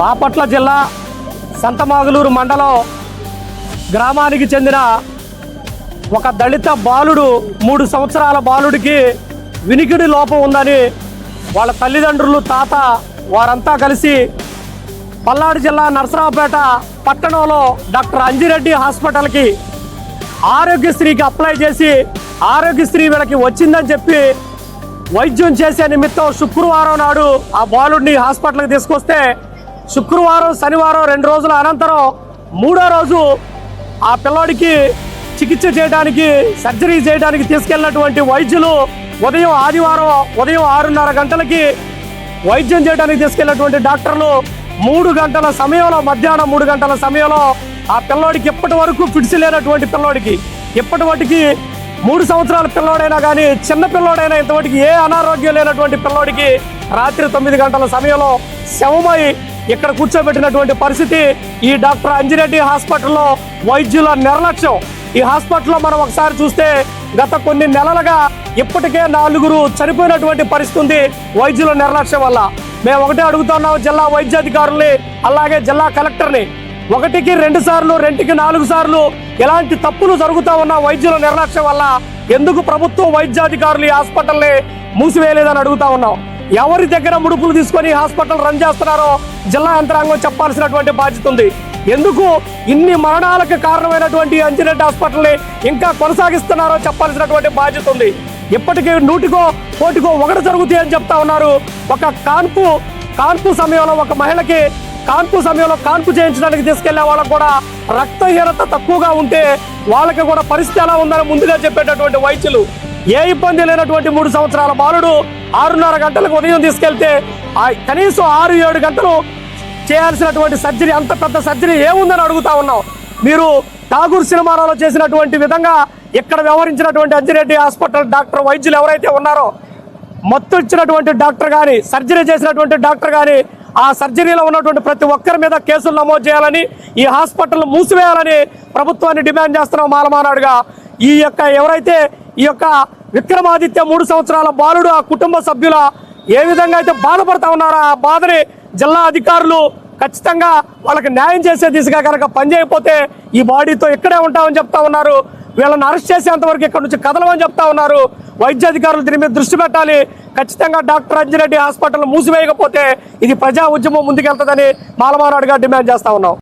బాపట్ల జిల్లా సంతమాగులూరు మండలం గ్రామానికి చెందిన ఒక దళిత బాలుడు మూడు సంవత్సరాల బాలుడికి వినికిడి లోపం ఉందని వాళ్ళ తల్లిదండ్రులు తాత వారంతా కలిసి పల్నాడు జిల్లా నరసరావుపేట పట్టణంలో డాక్టర్ అంజిరెడ్డి హాస్పిటల్కి ఆరోగ్యశ్రీకి అప్లై చేసి ఆరోగ్యశ్రీ వీళ్ళకి వచ్చిందని చెప్పి వైద్యం చేసే నిమిత్తం శుక్రవారం నాడు ఆ బాలుడిని హాస్పిటల్కి తీసుకొస్తే శుక్రవారం శనివారం రెండు రోజుల అనంతరం మూడో రోజు ఆ పిల్లోడికి చికిత్స చేయడానికి సర్జరీ చేయడానికి తీసుకెళ్ళినటువంటి వైద్యులు ఉదయం ఆదివారం ఉదయం ఆరున్నర గంటలకి వైద్యం చేయడానికి తీసుకెళ్ళినటువంటి డాక్టర్లు మూడు గంటల సమయంలో మధ్యాహ్నం మూడు గంటల సమయంలో ఆ పిల్లోడికి ఇప్పటి వరకు ఫిట్స్ లేనటువంటి పిల్లోడికి ఇప్పటి వాటికి మూడు సంవత్సరాల పిల్లోడైనా కానీ చిన్న పిల్లోడైనా ఇంతవరకు ఏ అనారోగ్యం లేనటువంటి పిల్లోడికి రాత్రి తొమ్మిది గంటల సమయంలో శవమై ఇక్కడ కూర్చోబెట్టినటువంటి పరిస్థితి ఈ డాక్టర్ అంజిరెడ్డి హాస్పిటల్లో వైద్యుల నిర్లక్ష్యం. ఈ హాస్పిటల్లో మనం ఒకసారి చూస్తే గత కొన్ని నెలలుగా ఇప్పటికే నలుగురు చనిపోయినటువంటి పరిస్థితి ఉంది వైద్యుల నిర్లక్ష్యం వల్ల. మేము ఒకటే అడుగుతున్నాం జిల్లా వైద్యాధికారుల్ని అలాగే జిల్లా కలెక్టర్ని. ఒకటికి రెండు సార్లు రెండుకి నాలుగు సార్లు ఎలాంటి తప్పులు జరుగుతా ఉన్న వైద్యుల నిర్లక్ష్యం వల్ల ఎందుకు ప్రభుత్వం వైద్యాధికారులు ఈ హాస్పిటల్ని మూసివేయలేదని అడుగుతా ఉన్నాం. ఎవరి దగ్గర ముడుపులు తీసుకొని హాస్పిటల్ రన్ చేస్తున్నారో జిల్లా యంత్రాంగం చెప్పాల్సినటువంటి బాధ్యత ఉంది. ఎందుకు ఇన్ని మరణాలకు కారణమైనటువంటి అంజిరెడ్డి హాస్పిటల్ని ఇంకా కొనసాగిస్తున్నారో చెప్పాల్సినటువంటి బాధ్యత ఉంది. ఇప్పటికీ నూటికో కోటికో ఒకటి జరుగుతాయి అని చెప్తా ఉన్నారు. ఒక కాన్పు కాన్పు సమయంలో ఒక మహిళకి కాన్పు సమయంలో కాన్పు చేయించడానికి తీసుకెళ్ళే వాళ్ళకు కూడా రక్తహీనత తక్కువగా ఉంటే వాళ్ళకి కూడా పరిస్థితి ఎలా ఉందని ముందుగా చెప్పేటటువంటి వైద్యులు ఏ ఇబ్బంది లేనటువంటి మూడు సంవత్సరాల బాలుడు ఆరున్నర గంటలకు ఉదయం తీసుకెళ్తే ఆ కనీసం ఆరు ఏడు గంటలు చేయాల్సినటువంటి సర్జరీ అంత పెద్ద సర్జరీ ఏముందని అడుగుతా ఉన్నాం మీరు ఠాగూర్ సినిమాలో చేసినటువంటి విధంగా ఇక్కడ వ్యవహరించినటువంటి అంజిరెడ్డి హాస్పిటల్ డాక్టర్ వైద్యులు ఎవరైతే ఉన్నారో మత్తు ఇచ్చినటువంటి డాక్టర్ కానీ సర్జరీ చేసినటువంటి డాక్టర్ కానీ ఆ సర్జరీలో ఉన్నటువంటి ప్రతి ఒక్కరి మీద కేసులు నమోదు చేయాలని ఈ హాస్పిటల్ మూసివేయాలని ప్రభుత్వాన్ని డిమాండ్ చేస్తున్నాం మాలమానాడుగా. ఈ యొక్క ఎవరైతే ఈ యొక్క విక్రమాదిత్య మూడు సంవత్సరాల బాలుడు ఆ కుటుంబ సభ్యుల ఏ విధంగా అయితే బాధపడతా ఉన్నారో ఆ బాధని జిల్లా అధికారులు ఖచ్చితంగా వాళ్ళకి న్యాయం చేసే దిశగా కనుక పనిచేయకపోతే ఈ బాడీతో ఇక్కడే ఉంటామని చెప్తా ఉన్నారు. వీళ్ళని అరెస్ట్ చేసేంత వరకు ఇక్కడ నుంచి కదలమని చెప్తా ఉన్నారు. వైద్యాధికారులు దీని మీద దృష్టి పెట్టాలి. ఖచ్చితంగా డాక్టర్ అంజిరెడ్డి హాస్పిటల్ మూసివేయకపోతే ఇది ప్రజా ఉద్యమం ముందుకెళ్తుందని మాలమానాడుగా డిమాండ్ చేస్తా ఉన్నాం.